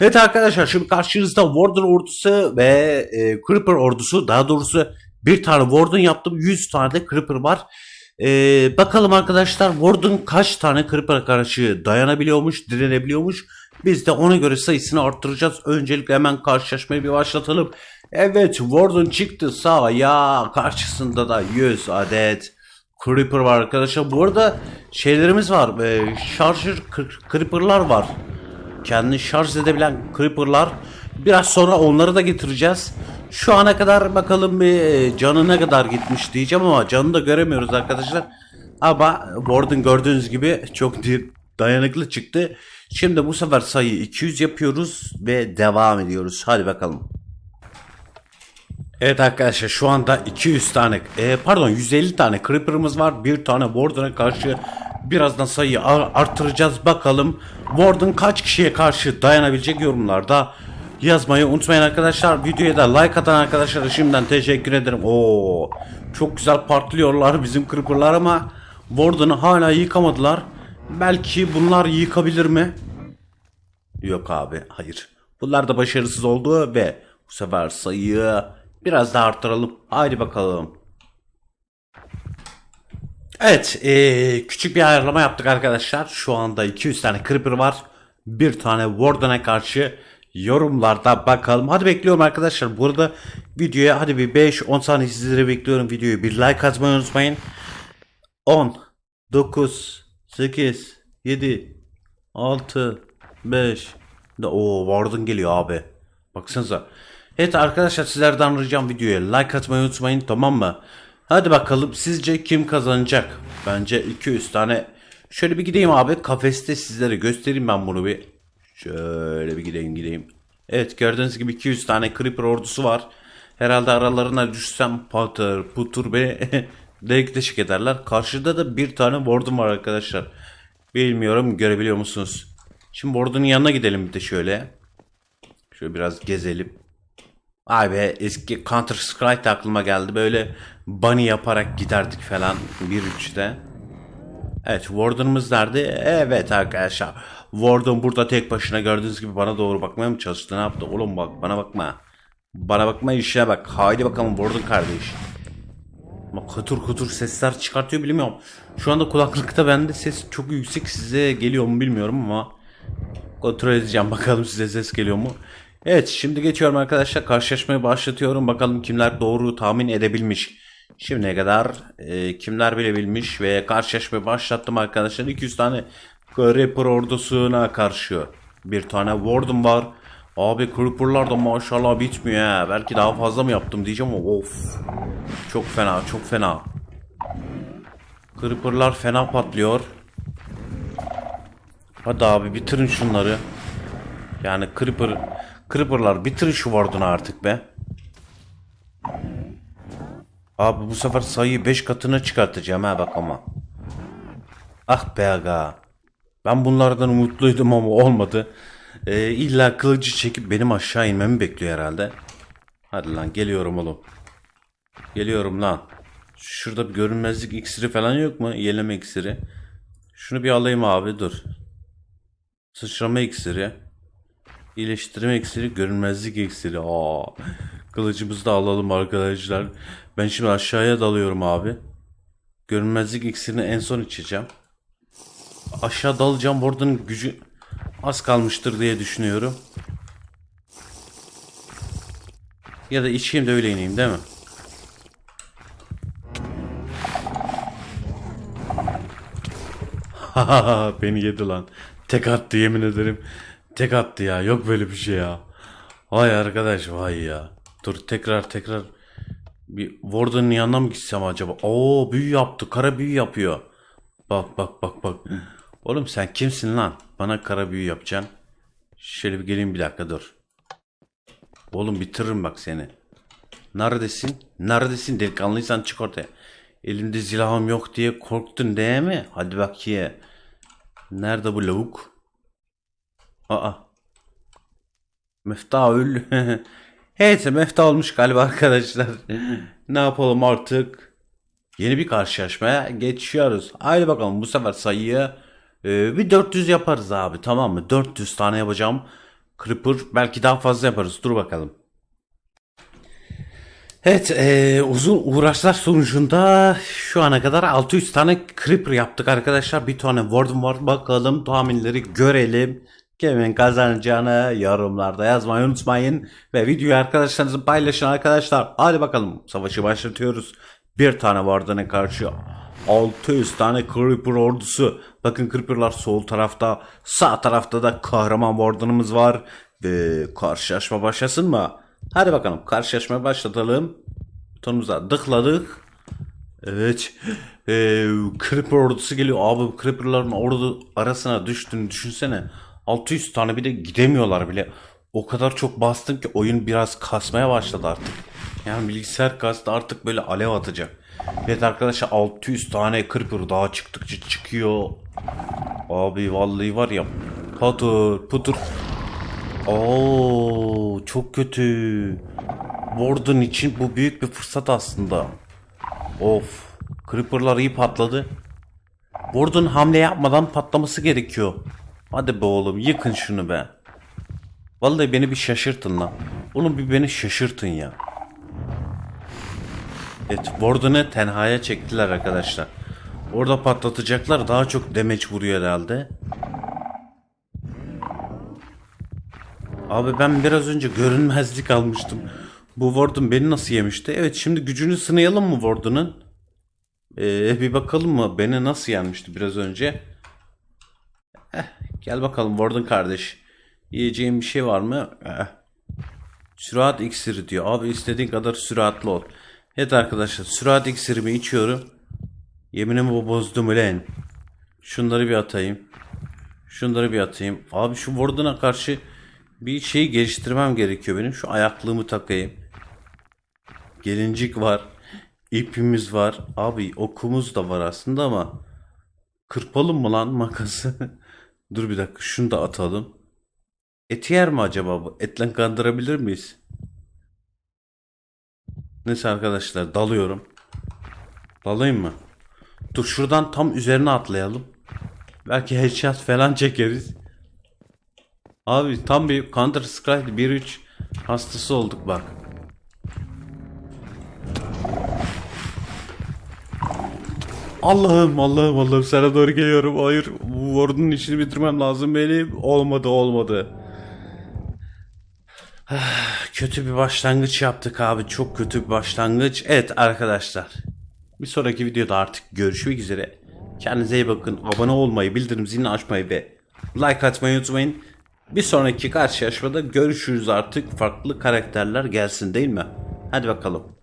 Evet arkadaşlar şimdi karşınızda Warden ordusu ve e, Creeper ordusu daha doğrusu bir tane Warden yaptım 100 tane de Creeper var. E, bakalım arkadaşlar Warden kaç tane Creeper'a karşı dayanabiliyormuş direnebiliyormuş. Biz de ona göre sayısını arttıracağız. Öncelikle hemen karşılaşmayı bir başlatalım. Evet Warden çıktı sahaya karşısında da 100 adet Creeper var arkadaşlar. Bu arada şeylerimiz var. E, Charger Creeper'lar var kendini şarj edebilen creeper'lar biraz sonra onları da getireceğiz. Şu ana kadar bakalım bir e, canı ne kadar gitmiş diyeceğim ama canını da göremiyoruz arkadaşlar. Ama Warden gördüğünüz gibi çok dayanıklı çıktı. Şimdi bu sefer sayı 200 yapıyoruz ve devam ediyoruz. Hadi bakalım. Evet arkadaşlar şu anda 200 tane e, pardon 150 tane Creeper'ımız var. Bir tane Warden'a karşı birazdan sayıyı ar- artıracağız. Bakalım Warden kaç kişiye karşı dayanabilecek yorumlarda yazmayı unutmayın arkadaşlar. Videoya da like atan arkadaşlara şimdiden teşekkür ederim. Oo çok güzel partlıyorlar bizim Creeper'lar ama Warden'ı hala yıkamadılar. Belki bunlar yıkabilir mi? Yok abi hayır. Bunlar da başarısız oldu ve bu sefer sayıyı biraz daha arttıralım. Haydi bakalım. Evet eee, küçük bir ayarlama yaptık arkadaşlar. Şu anda 200 tane Creeper var. Bir tane Warden'a karşı yorumlarda bakalım. Hadi bekliyorum arkadaşlar. Burada videoya hadi bir 5-10 saniye sizlere bekliyorum videoyu. Bir like atmayı unutmayın. 10 9 8 7 6 5 O Warden geliyor abi. Baksanıza. Evet arkadaşlar sizlerden ricam videoya like atmayı unutmayın tamam mı? Hadi bakalım sizce kim kazanacak? Bence 200 tane. Şöyle bir gideyim abi kafeste sizlere göstereyim ben bunu bir. Şöyle bir gideyim gideyim. Evet gördüğünüz gibi 200 tane Creeper ordusu var. Herhalde aralarına düşsem patır putur beni delik deşik ederler. Karşıda da bir tane Warden var arkadaşlar. Bilmiyorum görebiliyor musunuz? Şimdi Warden'ın yanına gidelim bir de şöyle. Şöyle biraz gezelim. Ay be eski Counter Strike aklıma geldi. Böyle bunny yaparak giderdik falan 1-3'te. Evet Warden'ımız nerede? Evet arkadaşlar. Warden burada tek başına gördüğünüz gibi bana doğru bakmaya mı çalıştı? Ne yaptı? Oğlum bak bana bakma. Bana bakma işine bak. Haydi bakalım Warden kardeş. Ama kutur kutur sesler çıkartıyor bilmiyorum. Şu anda kulaklıkta bende ses çok yüksek size geliyor mu bilmiyorum ama kontrol edeceğim bakalım size ses geliyor mu. Evet şimdi geçiyorum arkadaşlar karşılaşmayı başlatıyorum bakalım kimler doğru tahmin edebilmiş. Şimdiye kadar e, kimler bilebilmiş ve karşılaşmayı başlattım arkadaşlar 200 tane Creeper ordusuna karşı bir tane Warden var. Abi Creeper'lar da maşallah bitmiyor ha. Belki daha fazla mı yaptım diyeceğim ama of. Çok fena çok fena. Creeper'lar fena patlıyor. Hadi abi bitirin şunları. Yani Creeper Creeper'lar bitirin şu Warden'ı artık be. Abi bu sefer sayıyı 5 katına çıkartacağım ha bak ama. Ah be aga. Ben bunlardan umutluydum ama olmadı. Ee, illa kılıcı çekip benim aşağı inmemi bekliyor herhalde. Hadi lan geliyorum oğlum. Geliyorum lan. Şurada bir görünmezlik iksiri falan yok mu? Yeleme iksiri. Şunu bir alayım abi dur. Sıçrama iksiri. İyileştirme iksiri, görünmezlik iksiri. Aa, kılıcımızı da alalım arkadaşlar. Ben şimdi aşağıya dalıyorum abi. Görünmezlik iksirini en son içeceğim. Aşağı dalacağım. Oradan gücü az kalmıştır diye düşünüyorum. Ya da içeyim de öyle ineyim değil mi? Beni yedi lan. Tek attı yemin ederim. Tek attı ya. Yok böyle bir şey ya. Vay arkadaş vay ya. Dur tekrar tekrar bir Warden'ın yanına mı gitsem acaba? Oo büyü yaptı. Kara büyü yapıyor. Bak bak bak bak. Oğlum sen kimsin lan? Bana kara büyü yapacaksın. Şöyle bir geleyim bir dakika dur. Oğlum bitiririm bak seni. Neredesin? Neredesin? Delikanlıysan çık ortaya. Elimde silahım yok diye korktun değil mi? Hadi bak ye. Nerede bu lavuk? Aa. Meftahül. Neyse mefta olmuş galiba arkadaşlar. ne yapalım artık? Yeni bir karşılaşmaya geçiyoruz. Haydi bakalım bu sefer sayıyı e, bir 400 yaparız abi tamam mı? 400 tane yapacağım. Creeper belki daha fazla yaparız. Dur bakalım. Evet eee, uzun uğraşlar sonucunda şu ana kadar 600 tane Creeper yaptık arkadaşlar. Bir tane Warden var. Bakalım tahminleri görelim. Kimin kazanacağını yorumlarda yazmayı unutmayın. Ve videoyu arkadaşlarınızla paylaşın arkadaşlar. Hadi bakalım savaşı başlatıyoruz. Bir tane Warden'e karşı 600 tane Creeper ordusu. Bakın Creeper'lar sol tarafta. Sağ tarafta da kahraman Warden'ımız var. Ve karşılaşma başlasın mı? Hadi bakalım karşılaşmaya başlatalım. Butonumuza tıkladık. Evet. Ee, Creeper ordusu geliyor. Abi Creeper'ların ordu arasına düştüğünü düşünsene. 600 tane bile gidemiyorlar bile. O kadar çok bastım ki oyun biraz kasmaya başladı artık. Yani bilgisayar kastı artık böyle alev atacak. Evet arkadaşlar 600 tane Creeper daha çıktıkça çıkıyor. Abi vallahi var ya patır putur. Oo çok kötü. Warden için bu büyük bir fırsat aslında. Of. Creeper'lar iyi patladı. Warden hamle yapmadan patlaması gerekiyor. Hadi be oğlum yıkın şunu be. Vallahi beni bir şaşırtın lan. Oğlum bir beni şaşırtın ya. Evet Warden'ı tenhaya çektiler arkadaşlar. Orada patlatacaklar daha çok demeç vuruyor herhalde. Abi ben biraz önce görünmezlik almıştım. Bu Warden beni nasıl yemişti? Evet şimdi gücünü sınayalım mı Warden'ın? Ee, bir bakalım mı? Beni nasıl yenmişti biraz önce? Heh, gel bakalım Warden kardeş. Yiyeceğim bir şey var mı? Eh. Sürat iksiri diyor. Abi istediğin kadar süratli ol. Evet arkadaşlar sürat iksirimi içiyorum. Yeminimi bozdum ulan. Şunları bir atayım. Şunları bir atayım. Abi şu Warden'a karşı bir şeyi geliştirmem gerekiyor benim. Şu ayaklığımı takayım. Gelincik var. İpimiz var. Abi okumuz da var aslında ama kırpalım mı lan makası? Dur bir dakika şunu da atalım. Et yer mi acaba bu? Etle kandırabilir miyiz? Neyse arkadaşlar dalıyorum. Dalayım mı? Dur şuradan tam üzerine atlayalım. Belki headshot falan çekeriz. Abi tam bir Counter Strike 1.3 hastası olduk bak. Allah'ım Allah'ım Allah'ım sana doğru geliyorum. Hayır bu Warden'ın işini bitirmem lazım benim. Olmadı olmadı. kötü bir başlangıç yaptık abi. Çok kötü bir başlangıç. Evet arkadaşlar. Bir sonraki videoda artık görüşmek üzere. Kendinize iyi bakın. Abone olmayı, bildirim zilini açmayı ve like atmayı unutmayın. Bir sonraki karşılaşmada görüşürüz artık. Farklı karakterler gelsin değil mi? Hadi bakalım.